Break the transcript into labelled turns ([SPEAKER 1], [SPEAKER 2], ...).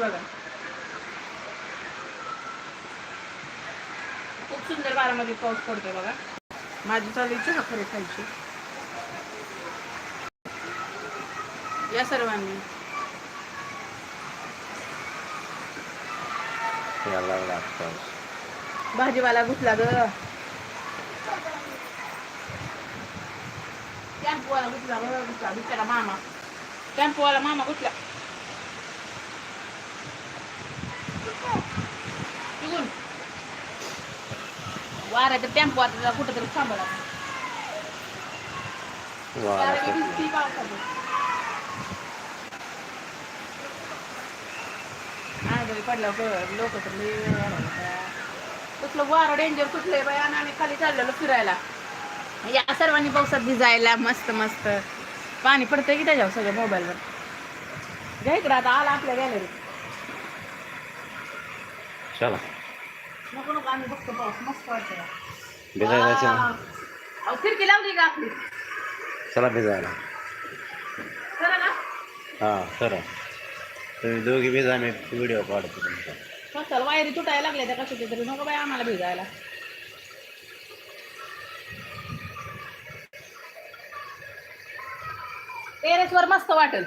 [SPEAKER 1] बघा. खूप सुंदर बारामध्ये पाऊस पडतोय बघा. माझी चालू चहा खरे खायची. या सर्वांनी. भाजीवाला घुसला ग. टेम्पोवाला घुसला ग घुसला. बिचारा मामा. टेम्पोवाला मामा घुसला. वाऱ्याचा टेम्पो आता कुठं तरी
[SPEAKER 2] वारा.
[SPEAKER 1] आजरी पडल्यावर लोक तर वारं डेंजर आणि आम्ही खाली चाललेलो फिरायला. या सर्वांनी पावसात भिजायला मस्त मस्त. पाणी पडतंय की त्याच्यावर सगळं मोबाईलवर घ्या इकडं आता आला आपल्या गॅलरीत
[SPEAKER 2] चला.
[SPEAKER 1] नको नको आम्ही बघतो पाऊस. मस्त
[SPEAKER 2] भिजायला जायचं ना?
[SPEAKER 1] खिडकी लावली का आपली?
[SPEAKER 2] चला भिजायला.
[SPEAKER 1] चला ना.
[SPEAKER 2] हां चला. तुम्ही दोघी भिजा व्हिडिओ काढतो तुमचा.
[SPEAKER 1] वायरी तुटायला लागल्या त्या कशाच्या तरी. नको बाय आम्हाला भिजायला. टेरेसवर मस्त वाटेल.